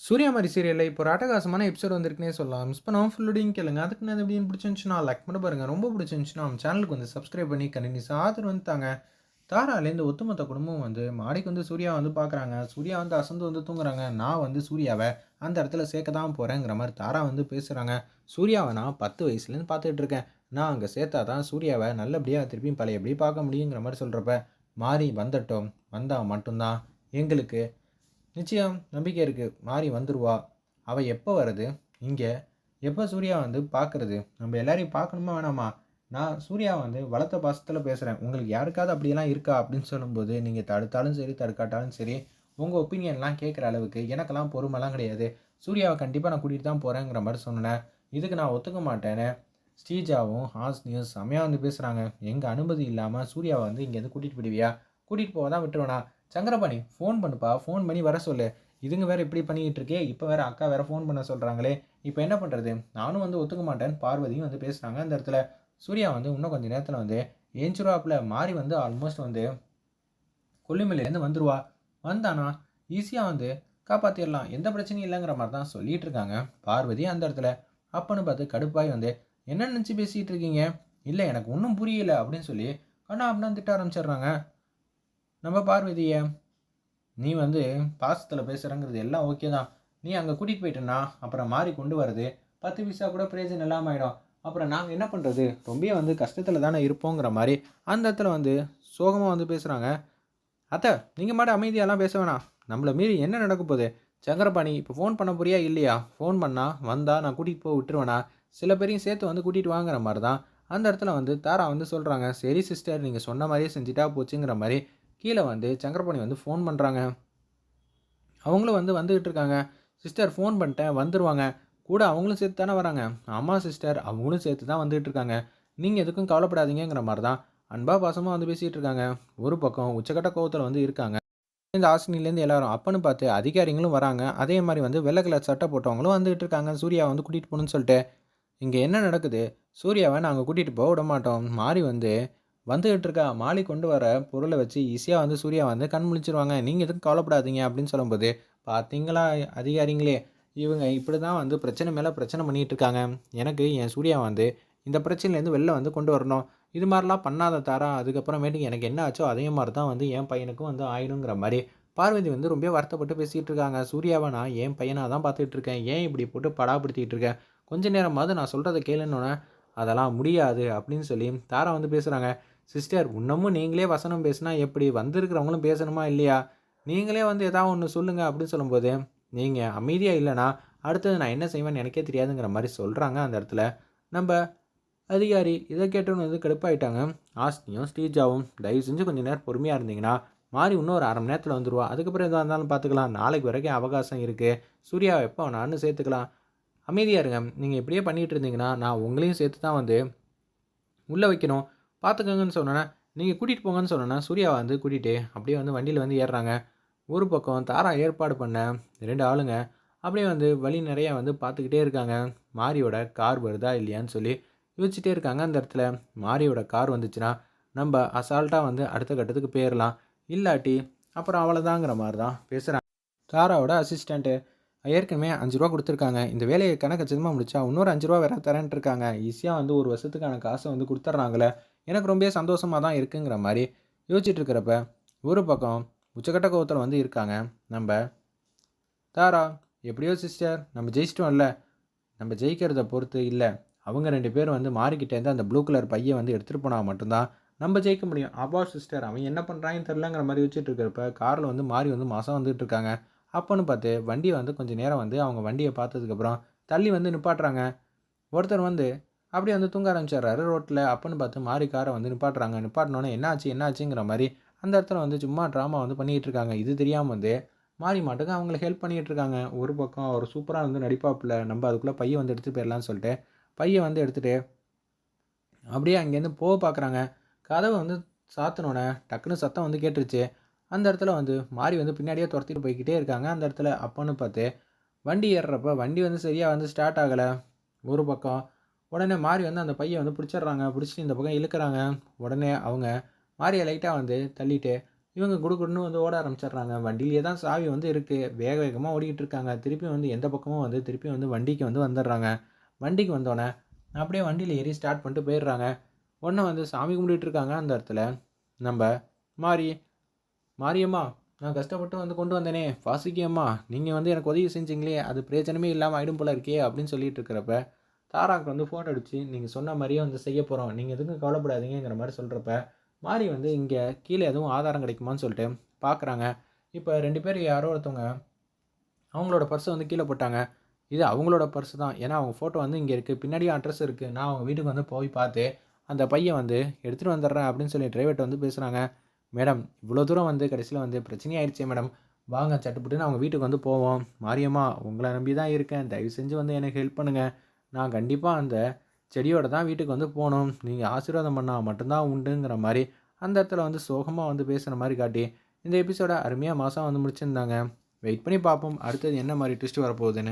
சூர்யா மாதிரி சீரியலில் இப்போ ஒரு எபிசோட் வந்திருக்குனே சொல்லலாம். மிஸ் பண்ணாமல் ஃபுல்லோடையும் கேளுங்க. அதுக்கு நான் எப்படின்னு பிடிச்சிருந்துச்சுன்னா லைக் பண்ண பாருங்கள் ரொம்ப பிடிச்சிருந்துச்சுன்னா நம்ம சேனலுக்கு வந்து சப்ஸ்கிரைப் பண்ணி கண்டினியூஸ் ஆதரவு வந்து தாங்க. தாராலேருந்து ஒட்டுமொத்த குடும்பம் வந்து மாடிக்கு வந்து சூர்யா வந்து பார்க்குறாங்க சூர்யா வந்து அசந்து வந்து தூங்குறாங்க. நான் வந்து சூர்யாவை அந்த இடத்துல சேர்க்க தான் போகிறேங்கிற மாதிரி தாரா வந்து பேசுகிறாங்க சூர்யாவை நான் பத்து வயசுலேருந்து பார்த்துட்டு இருக்கேன். நான் அங்கே சேர்த்தா தான் சூர்யாவை நல்லபடியாக திருப்பியும் பழைய எப்படி பார்க்க முடியுங்கிற மாதிரி சொல்கிறப்ப மாறி வந்துட்டோம். வந்தால் மட்டும்தான். எங்களுக்கு நிச்சயம் நம்பிக்கை இருக்குது மாறி வந்துடுவா அவள் எப்போ வருது? இங்கே. எப்போ சூர்யா வந்து பார்க்குறது நம்ம எல்லாரையும் பார்க்கணுமா வேணாமா? நான் சூர்யா வந்து வளர்த்த பாசத்தில் பேசுகிறேன் உங்களுக்கு யாருக்காவது அப்படியெல்லாம் இருக்கா? அப்படின்னு சொல்லும்போது நீங்கள் தடுத்தாலும் சரி தடுக்காட்டாலும் சரி உங்கள் ஒப்பீனியன்லாம் கேட்குற அளவுக்கு எனக்கெல்லாம் பொறுமைலாம் கிடையாது. சூர்யாவை கண்டிப்பாக நான் கூட்டிகிட்டு தான் போகிறேங்கிற மாதிரி சொன்னேன். இதுக்கு நான் ஒத்துக்க மாட்டேன்னு ஸ்ரீஜாவும் ஹாஸ்னியும் செமையாக வந்து பேசுகிறாங்க எங்கள் அனுமதி இல்லாமல் சூர்யாவை வந்து இங்கேருந்து கூட்டிகிட்டு போயிடுவியா? கூட்டிகிட்டு போக தான் விட்டுருவேனா? சங்கரபாணி ஃபோன் பண்ணுப்பா ஃபோன் பண்ணி வர சொல்லு. இதுங்க வேறு இப்படி பண்ணிக்கிட்டு இருக்கே இப்போ வேறு அக்கா வேறு ஃபோன் பண்ண சொல்கிறாங்களே இப்போ என்ன பண்ணுறது நானும் வந்து ஒத்துக்க மாட்டேன். பார்வதியும் வந்து பேசுகிறாங்க அந்த இடத்துல. சூர்யா வந்து இன்னும் கொஞ்சம் நேரத்தில் வந்து ஏஞ்சுருவாப்பில். மாறி வந்து ஆல்மோஸ்ட் வந்து கொல்லிமலையிலேருந்து வந்துடுவா வந்தானா ஈஸியாக வந்து காப்பாற்றிடலாம் எந்த பிரச்சனையும் இல்லைங்கிற மாதிரி தான் சொல்லிகிட்டு இருக்காங்க பார்வதி அந்த இடத்துல. அப்பன்னு பார்த்து கடுப்பாய் வந்து என்ன நினச்சி பேசிகிட்டு இருக்கீங்க? இல்லை எனக்கு ஒன்றும் புரியல அப்படின்னு சொல்லி கண்ணா அப்படின்னு திட்ட ஆரம்பிச்சிடுறாங்க. நம்ம பார்வதியை நீ வந்து பாசத்தில் பேசுகிறங்கிறது எல்லாம் ஓகே தான். நீ அங்கே கூட்டிகிட்டு போயிட்டேன்னா அப்புறம் மாறி கொண்டு வரது பத்து பைசா கூட பிரயோஜனம் இல்லாமல் ஆகிடும் அப்புறம் நாங்கள் என்ன பண்ணுறது ரொம்ப வந்து கஷ்டத்தில் தானே இருப்போங்கிற மாதிரி அந்த இடத்துல வந்து சோகமாக வந்து பேசுகிறாங்க அத்தை நீங்கள் மாட்ட அமைதியெல்லாம் பேச வேணாம். நம்மளை மீறி என்ன நடக்க போகுது? சங்கரபாணி இப்போ ஃபோன் பண்ண போறியா இல்லையா? ஃபோன் பண்ணால் வந்தால் நான் கூட்டிகிட்டு போய் விட்டுருவேனா? சில பேரையும் சேர்த்து வந்து கூட்டிகிட்டு வாங்குற மாதிரி தான் அந்த இடத்துல வந்து தாரா வந்து சொல்கிறாங்க சரி சிஸ்டர் நீங்கள் சொன்ன மாதிரியே செஞ்சுட்டா போச்சுங்கிற மாதிரி கீழே வந்து சங்கரபாணி வந்து ஃபோன் பண்ணுறாங்க அவங்களும் வந்து வந்துக்கிட்டு இருக்காங்க. சிஸ்டர் ஃபோன் பண்ணிட்டேன் வந்துடுவாங்க கூட அவங்களும் சேர்த்து தானே வராங்க. ஆமாம் சிஸ்டர் அவங்களும் சேர்த்து தான் வந்துகிட்டு இருக்காங்க. நீங்கள் எதுக்கும் கவலைப்படாதீங்கிற மாதிரி தான் அன்பா பாசமாக வந்து பேசிகிட்டு இருக்காங்க. ஒரு பக்கம் உச்சக்கட்ட கோவத்தில் வந்து இருக்காங்க. இந்த ஆசினிலேருந்து எல்லாரும் அப்பன்னு பார்த்து அதிகாரிகளும் வராங்க. அதே மாதிரி வந்து வெள்ளை கலர் சட்டை போட்டவங்களும் வந்துகிட்டு இருக்காங்க. சூர்யா வந்து கூட்டிகிட்டு போகணுன்னு சொல்லிட்டு. இங்கே என்ன நடக்குது? சூர்யாவை நாங்கள் கூட்டிகிட்டு போக விட மாட்டோம். மாறி வந்து வந்துகிட்டு இருக்கா மாலி கொண்டு வர பொருளை வச்சு ஈஸியாக வந்து சூர்யா வந்து கண் முழிச்சிருவாங்க. நீங்கள் எதுவும் கவலைப்படாதீங்க அப்படின்னு சொல்லும்போது பார்த்தீங்களா அதிகாரிங்களே? இவங்க இப்படி தான் வந்து பிரச்சனை மேலே பிரச்சனை பண்ணிகிட்டு இருக்காங்க எனக்கு என் சூர்யா வந்து இந்த பிரச்சனையிலேருந்து வெளில வந்து கொண்டு வரணும். இது மாதிரிலாம் பண்ணாத தாரா அதுக்கப்புறமேட்டுக்கு எனக்கு என்ன ஆச்சோ அதே மாதிரி தான் வந்து என் பையனுக்கும் வந்து ஆயிடுங்கிற மாதிரி பார்வதி வந்து ரொம்ப வருத்தப்பட்டு பேசிகிட்டு இருக்காங்க சூர்யாவை நான் என் பையனாக தான் பார்த்துட்டு இருக்கேன் ஏன் இப்படி போட்டு படாப்படுத்திக்கிட்டு இருக்கேன் கொஞ்ச நேரமாவது நான் சொல்கிறத கேளுன்னொன்னே அதெல்லாம் முடியாது அப்படின்னு சொல்லி தாரா வந்து பேசுகிறாங்க சிஸ்டர் இன்னமும் நீங்களே வசனம் பேசுனா எப்படி? வந்திருக்கிறவங்களும் பேசணுமா இல்லையா? நீங்களே வந்து ஏதாவது ஒன்று சொல்லுங்கள் அப்படின்னு சொல்லும்போது நீங்கள் அமைதியாக இல்லைனா அடுத்தது நான் என்ன செய்வேன்னு எனக்கே தெரியாதுங்கிற மாதிரி சொல்கிறாங்க அந்த இடத்துல. நம்ம அதிகாரி இதை கேட்டோன்னு வந்து கடுப்பாயிட்டாங்க. ஆஸ்தியும் ஸ்ரீஜாவும் தயவு செஞ்சு கொஞ்சம் நேரம் பொறுமையாக இருந்தீங்கன்னா மாறி இன்னும் ஒரு அரை மணி நேரத்தில் வந்துடுவா அதுக்கப்புறம் எதாக இருந்தாலும் பார்த்துக்கலாம். நாளைக்கு வரைக்கும் அவகாசம் இருக்குது சூர்யாவை எப்போ நானும் சேர்த்துக்கலாம். அமைதியாக இருங்க. நீங்கள் இப்படியே பண்ணிகிட்டு இருந்தீங்கன்னா நான் உங்களையும் சேர்த்து தான் வந்து உள்ளே வைக்கணும். பார்த்துக்கோங்கன்னு சொன்னேன்னா நீங்கள் கூட்டிகிட்டு போங்கன்னு சொன்னேன்னா சூர்யா வந்து கூட்டிகிட்டு அப்படியே வந்து வண்டியில் வந்து ஏறுறாங்க. ஒரு பக்கம் தாரா ஏற்பாடு பண்ண ரெண்டு ஆளுங்க அப்படியே வந்து வழி நிறையா வந்து பார்த்துக்கிட்டே இருக்காங்க. மாரியோட கார் வருதா இல்லையான்னு சொல்லி யோசிச்சுட்டே இருக்காங்க அந்த இடத்துல. மாரியோட கார் வந்துச்சுன்னா நம்ம அசால்ட்டாக வந்து அடுத்த கட்டத்துக்கு போயிடலாம் இல்லாட்டி அப்புறம் அவ்வளோதாங்கிற மாதிரி தான் பேசுகிறாங்க தாராவோட அசிஸ்டண்ட்டு ஏற்கனவே அஞ்சு ரூபா கொடுத்துருக்காங்க. இந்த வேலையை கணக்கு கச்சிதமாக முடிச்சா இன்னொரு அஞ்சு ரூபா வேறு தரேன்ட்டு இருக்காங்க. ஈஸியாக வந்து ஒரு வருஷத்துக்கான காசை வந்து கொடுத்துட்றாங்களே எனக்கு ரொம்ப சந்தோஷமாக தான் இருக்குங்கிற மாதிரி யோசிச்சுட்டு இருக்கிறப்ப ஒரு பக்கம் உச்சக்கட்ட கோவத்தில் வந்து இருக்காங்க. நம்ம தாரா எப்படியோ சிஸ்டர் நம்ம ஜெயிச்சிட்டோம்ல நம்ம ஜெயிக்கிறத பொறுத்து இல்லை. அவங்க ரெண்டு பேரும் வந்து மாறிக்கிட்டேருந்து அந்த ப்ளூ கலர் பையை வந்து எடுத்துகிட்டு போனால் மட்டும்தான் நம்ம ஜெயிக்க முடியும். அப்பா சிஸ்டர் அவன் என்ன பண்ணுறாங்கன்னு தெரிலங்கிற மாதிரி வச்சுட்டு இருக்கிறப்ப காரில் வந்து மாறி வந்து மாதம் வந்துட்டு இருக்காங்க அப்போன்னு பார்த்து வண்டியை வந்து கொஞ்சம் நேரம் வந்து அவங்க வண்டியை பார்த்ததுக்கப்புறம் தள்ளி வந்து நிப்பாட்டுறாங்க. ஒருத்தர் வந்து அப்படியே வந்து தூங்க ஆரம்பிச்சிடுறாரு. ரோட்டில் அப்போன்னு பார்த்து மாறி காரை வந்து நிப்பாட்டுறாங்க. நிப்பாட்டினோன்னே என்னாச்சு என்னாச்சுங்கிற மாதிரி அந்த இடத்துல வந்து சும்மா ட்ராமா வந்து பண்ணிகிட்டு இருக்காங்க. இது தெரியாமல் வந்து மாறி மாட்டுக்கு அவங்கள ஹெல்ப் பண்ணிகிட்டு இருக்காங்க. ஒரு பக்கம் அவர் சூப்பராக வந்து நடிப்பாப்பில் நம்ம அதுக்குள்ளே பையன் வந்து எடுத்துகிட்டு போயிடலான்னு சொல்லிட்டு பையை வந்து எடுத்துகிட்டு அப்படியே அங்கேருந்து போக பார்க்குறாங்க. கதவை வந்து சாத்தினோடனே டக்குன்னு சத்தம் வந்து கேட்டுருச்சு. அந்த இடத்துல வந்து மாறி வந்து பின்னாடியே துரத்திட்டு போய்கிட்டே இருக்காங்க. அந்த இடத்துல அப்போன்னு பார்த்து வண்டி ஏறுறப்ப வண்டி வந்து சரியாக வந்து ஸ்டார்ட் ஆகலை. ஒரு பக்கம் உடனே மாறி வந்து அந்த பையை வந்து பிடிச்சிடுறாங்க பிடிச்சிட்டு இந்த பக்கம் இழுக்கிறாங்க. உடனே அவங்க மாரியை லைட்டாக வந்து தள்ளிட்டு இவங்க குடுகுடுன்னு வந்து ஓட ஆரம்பிச்சிடுறாங்க. வண்டியிலே தான் சாவி வந்து இருக்குது வேக வேகமாக ஓடிக்கிட்டு இருக்காங்க. திருப்பி வந்து எந்த பக்கமும் வந்து திருப்பி வந்து வண்டிக்கு வந்து வந்துடுறாங்க. வண்டிக்கு வந்தோடனே அப்படியே வண்டியில் ஏறி ஸ்டார்ட் பண்ணிட்டு போயிடுறாங்க. உடனே வந்து சாமி கும்பிட்டுட்டு இருக்காங்க அந்த இடத்துல. நம்ம மாறி மாரியம்மா நான் கஷ்டப்பட்டு வந்து கொண்டு வந்தேனே. வாசுகியம்மா நீங்கள் வந்து எனக்கு உதவி செஞ்சீங்களே. அது பிரயோஜனமே இல்லாமல் ஆயிடும் போல இருக்கே அப்படின்னு சொல்லிட்டு இருக்கிறப்ப தாராக்கு வந்து ஃபோட்டோ அடித்து நீங்கள் சொன்ன மாதிரியே வந்து செய்ய போகிறோம் நீங்கள் எதுக்கும் கவலைப்படாதீங்கிற மாதிரி சொல்கிறப்ப மாறி வந்து இங்கே கீழே எதுவும் ஆதாரம் கிடைக்குமான்னு சொல்லிட்டு பார்க்குறாங்க இப்போ ரெண்டு பேர் யாரோ ஒருத்தவங்க அவங்களோட பர்ஸை வந்து கீழே போட்டாங்க. இது அவங்களோட பர்ஸ் தான். ஏன்னா அவங்க ஃபோட்டோ வந்து இங்கே இருக்குது பின்னாடியே அட்ரஸ் இருக்குது நான் அவங்க வீட்டுக்கு வந்து போய் பார்த்து அந்த பையன் வந்து எடுத்துகிட்டு வந்துடுறேன் அப்படின்னு சொல்லி டிரைவர்கிட்ட வந்து பேசுகிறாங்க மேடம் இவ்வளோ தூரம் வந்து கடைசியில் வந்து பிரச்சனையாயிடுச்சே மேடம். வாங்க சட்டுப்புட்டுன்னு அவங்க வீட்டுக்கு வந்து போவோம். மாரியம்மா உங்களை நம்பி தான் இருக்கேன். தயவு செஞ்சு வந்து எனக்கு ஹெல்ப் பண்ணுங்கள் நான் கண்டிப்பாக அந்த செடியோட தான் வீட்டுக்கு வந்து போகணும். நீங்கள் ஆசீர்வாதம் பண்ணால் மட்டும்தான் உண்டுங்கிற மாதிரி அந்த இடத்துல வந்து சோகமாக வந்து பேசுகிற மாதிரி காட்டி இந்த எபிசோட அருமையாக மாதம் வந்து முடிச்சிருந்தாங்க. வெயிட் பண்ணி பார்ப்போம். அடுத்தது என்ன மாதிரி ட்விஸ்ட் வரப்போகுதுன்னு.